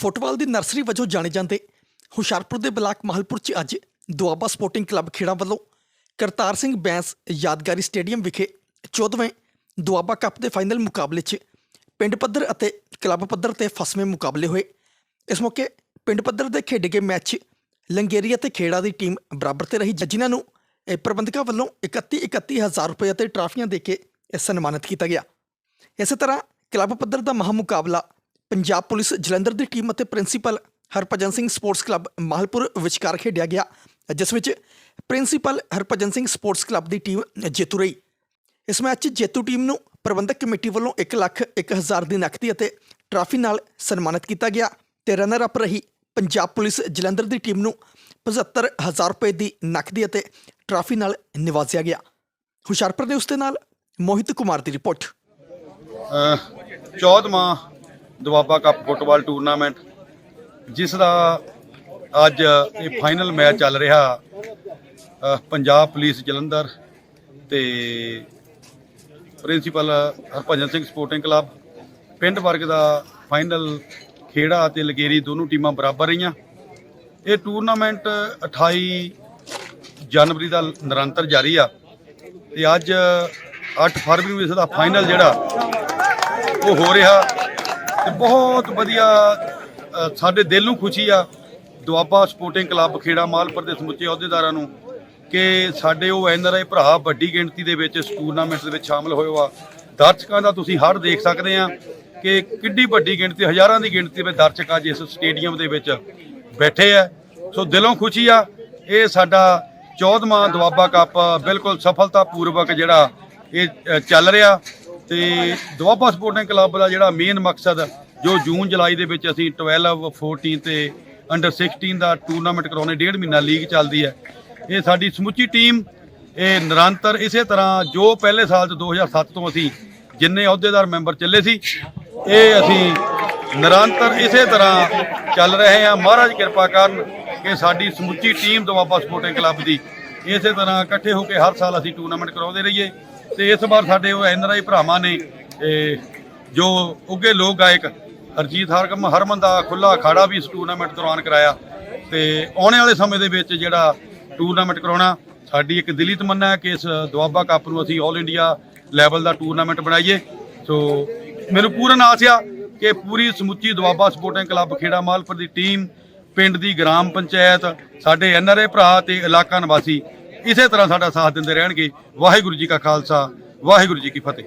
Football ਦੀ nursery ਵਜੋਂ ਜਾਣੇ ਜਾਂਦੇ ਹੁਸ਼ਿਆਰਪੁਰ ਦੇ ਬਲਾਕ ਮਾਹਲਪੁਰ 'ਚ ਅੱਜ ਦੁਆਬਾ ਸਪੋਰਟਿੰਗ ਕਲੱਬ ਖੇੜਾ ਵੱਲੋਂ ਕਰਤਾਰ ਸਿੰਘ ਬੈਂਸ ਯਾਦਗਾਰੀ ਸਟੇਡੀਅਮ ਵਿਖੇ 14ਵੇਂ ਦੁਆਬਾ ਕੱਪ ਦੇ ਫਾਈਨਲ ਮੁਕਾਬਲੇ 'ਚ ਪਿੰਡ ਪੱਧਰ ਅਤੇ ਕਲੱਬ ਪੱਧਰ ਤੇ ਫਸਵੇਂ ਮੁਕਾਬਲੇ ਹੋਏ। ਇਸ ਮੌਕੇ ਪਿੰਡ ਪੱਧਰ ਦੇ ਖੇਡੇ ਗਏ ਮੈਚ 'ਚ ਲੰਗੇਰੀ ਅਤੇ ਖੇੜਾ ਦੀ ਟੀਮ ਬਰਾਬਰ ਤੇ ਰਹੀ, ਜਿਨ੍ਹਾਂ ਨੂੰ ਇਹ ਪ੍ਰਬੰਧਕਾਂ ਵੱਲੋਂ 31 31 ਹਜ਼ਾਰ ਰੁਪਏ ਅਤੇ ਟਰਾਫੀਆਂ ਦੇ ਕੇ ਸਨਮਾਨਿਤ ਕੀਤਾ ਗਿਆ। ਇਸੇ ਤਰ੍ਹਾਂ ਕਲੱਬ ਪੱਧਰ ਦਾ ਮਹਾ ਮੁਕਾਬਲਾ ਪੰਜਾਬ ਪੁਲਿਸ ਜਲੰਧਰ ਦੀ ਟੀਮ ਅਤੇ principal Harbhajan Singh sports club Mahalpur ਵਿਚਕਾਰ ਖੇਡਿਆ ਗਿਆ, ਜਿਸ ਵਿੱਚ principal Harbhajan Singh sports club ਦੀ ਟੀਮ ਜੇਤੂ ਰਹੀ। ਇਸ ਮੈਚ 'ਚ ਜੇਤੂ ਟੀਮ ਨੂੰ ਪ੍ਰਬੰਧਕ ਕਮੇਟੀ ਵੱਲੋਂ 1 ਲੱਖ 1 ਹਜ਼ਾਰ ਦੀ ਨਕਦੀ ਅਤੇ ਟਰਾਫੀ ਨਾਲ ਸਨਮਾਨਿਤ ਕੀਤਾ ਗਿਆ ਤੇ ਰਨਰ ਅਪ ਰਹੀ ਪੰਜਾਬ ਪੁਲਿਸ ਜਲੰਧਰ ਦੀ ਟੀਮ ਨੂੰ 75 ਹਜ਼ਾਰ ਰੁਪਏ ਦੀ ਨਕਦੀ ਅਤੇ ਟਰਾਫੀ ਨਾਲ ਨਿਵਾਜ਼ਿਆ ਗਿਆ। ਹੁਸ਼ਿਆਰਪੁਰ ਦੇ ਉਸ ਦੇ ਨਾਲ ਮੋਹਿਤ ਕੁਮਾਰ ਦੀ ਰਿਪੋਰਟ। ਚੌਦਵਾਂ ਦੁਆਬਾ ਕੱਪ ਫੁੱਟਬਾਲ ਟੂਰਨਾਮੈਂਟ, ਜਿਸ ਦਾ ਅੱਜ ਇਹ ਫਾਈਨਲ ਮੈਚ ਚੱਲ ਰਿਹਾ ਪੰਜਾਬ ਪੁਲਿਸ ਜਲੰਧਰ ਤੇ principal Harbhajan Singh sporting club ਪਿੰਡ ਵਰਗ ਦਾ ਫਾਈਨਲ ਖੇੜਾ ਅਤੇ ਲਗੇਰੀ ਦੋਨੋਂ ਟੀਮਾਂ ਬਰਾਬਰ ਰਹੀਆਂ। ਇਹ ਟੂਰਨਾਮੈਂਟ 28 ਜਨਵਰੀ ਦਾ ਨਿਰੰਤਰ ਜਾਰੀ ਆ ਤੇ ਅੱਜ 8 ਫਰਵਰੀ ਨੂੰ ਇਸ ਦਾ ਫਾਈਨਲ ਜਿਹੜਾ, ਉਹ ਹੋ ਰਿਹਾ। ਤੇ ਬਹੁਤ ਵਧੀਆ ਸਾਡੇ ਦਿਲ ਨੂੰ ਖੁਸ਼ੀ ਆ, ਦੁਆਬਾ ਸਪੋਰਟਿੰਗ ਕਲੱਬ ਖੇੜਾ ਮਾਲਪੁਰ ਦੇ ਸਮੁੱਚੇ ਅਹੁਦੇਦਾਰਾਂ ਨੂੰ, ਕਿ ਸਾਡੇ ਉਹ ਐਨਆਰਆਈ ਭਰਾ ਵੱਡੀ ਗਿਣਤੀ ਦੇ ਵਿੱਚ ਇਸ ਟੂਰਨਾਮੈਂਟ ਦੇ ਵਿੱਚ ਸ਼ਾਮਲ ਹੋਏ ਆ। ਦਰਸ਼ਕਾਂ ਦਾ ਤੁਸੀਂ ਹਰ ਦੇਖ ਸਕਦੇ ਆ ਕਿ ਕਿੱਡੀ ਵੱਡੀ ਗਿਣਤੀ, ਹਜ਼ਾਰਾਂ ਦੀ ਗਿਣਤੀ ਵਿੱਚ ਦਰਸ਼ਕ ਅੱਜ ਇਸ ਸਟੇਡੀਅਮ ਦੇ ਵਿੱਚ ਬੈਠੇ ਆ। ਸੋ ਦਿਲੋਂ ਖੁਸ਼ੀ ਆ, ਇਹ ਸਾਡਾ 14ਵਾਂ ਦੁਆਬਾ ਕੱਪ ਬਿਲਕੁਲ ਸਫਲਤਾਪੂਰਵਕ ਜਿਹੜਾ ਇਹ ਚੱਲ ਰਿਹਾ। ਤੇ ਦੁਆਬਾ ਸਪੋਰਟਿੰਗ ਕਲੱਬ ਦਾ ਜਿਹੜਾ ਮੇਨ ਮਕਸਦ ਜੋ ਜੂਨ ਜੁਲਾਈ ਦੇ ਵਿੱਚ ਅਸੀਂ 12 14 ਤੇ ਅੰਡਰ 16 ਦਾ ਟੂਰਨਾਮੈਂਟ ਕਰਾਉਣੇ, ਡੇਢ ਮਹੀਨਾ ਲੀਗ ਚੱਲਦੀ ਹੈ। ਇਹ ਸਾਡੀ ਸਮੁੱਚੀ ਟੀਮ ਇਹ ਨਿਰੰਤਰ ਇਸੇ ਤਰ੍ਹਾਂ ਜੋ ਪਹਿਲੇ ਸਾਲ ਚ 2007 ਤੋਂ ਅਸੀਂ ਜਿੰਨੇ ਅਹੁਦੇਦਾਰ ਮੈਂਬਰ ਚੱਲੇ ਸੀ, ਇਹ ਅਸੀਂ ਨਿਰੰਤਰ ਇਸੇ ਤਰ੍ਹਾਂ ਚੱਲ ਰਹੇ ਹਾਂ। ਮਹਾਰਾਜ ਕਿਰਪਾ ਕਰਨ ਕਿ ਸਾਡੀ ਸਮੁੱਚੀ ਟੀਮ ਦੁਆਬਾ ਸਪੋਰਟਿੰਗ ਕਲੱਬ ਦੀ ਇਸੇ ਤਰ੍ਹਾਂ ਇਕੱਠੇ ਹੋ ਕੇ ਹਰ ਸਾਲ ਅਸੀਂ ਟੂਰਨਾਮੈਂਟ ਕਰਾਉਂਦੇ ਰਹੀਏ। ਤੇ ਇਸ ਵਾਰ ਸਾਡੇ ਉਹ ਐਨਆਰਆਈ ਭਰਾਵਾਂ ਨੇ ਜੋ ਉੱਗੇ ਲੋਕ ਗਾਇਕ ਹਰਜੀਤ ਹਰਕਮ, ਹਰਮਨ ਦਾ ਖੁੱਲਾ ਅਖਾੜਾ ਵੀ ਇਸ ਟੂਰਨਾਮੈਂਟ ਦੌਰਾਨ ਕਰਾਇਆ। ਤੇ ਆਉਣੇ ਵਾਲੇ ਸਮੇਂ ਦੇ ਵਿੱਚ ਜਿਹੜਾ ਟੂਰਨਾਮੈਂਟ ਕਰਾਉਣਾ, ਸਾਡੀ ਇੱਕ ਦਿਲੀ ਤਮੰਨਾ ਹੈ ਕਿ ਇਸ ਦੁਆਬਾ ਕੱਪ ਨੂੰ ਅਸੀਂ 올 ਇੰਡੀਆ ਲੈਵਲ ਦਾ ਟੂਰਨਾਮੈਂਟ ਬਣਾਈਏ। ਸੋ ਮੈਨੂੰ ਪੂਰਨ ਆਸ ਆ ਕਿ ਪੂਰੀ ਸਮੁੱਚੀ ਦੁਆਬਾ ਸਪੋਰਟਿੰਗ ਕਲੱਬ ਖੇੜਾ ਮਾਲਪੁਰ ਦੀ ਟੀਮ ਪਿੰਡ ਦੀ ਗ੍ਰਾਮ ਪੰਚਾਇਤ, ਸਾਡੇ ਐਨਆਰਏ ਭਰਾ ਤੇ ਇਲਾਕਾ ਨਿਵਾਸੀ ਇਸੇ ਤਰ੍ਹਾਂ ਸਾਡਾ ਸਾਥ ਦਿੰਦੇ ਰਹਿਣਗੇ। ਵਾਹਿਗੁਰੂ ਜੀ ਕਾ ਖਾਲਸਾ ਵਾਹਿਗੁਰੂ ਜੀ ਕੀ ਫਤਿਹ।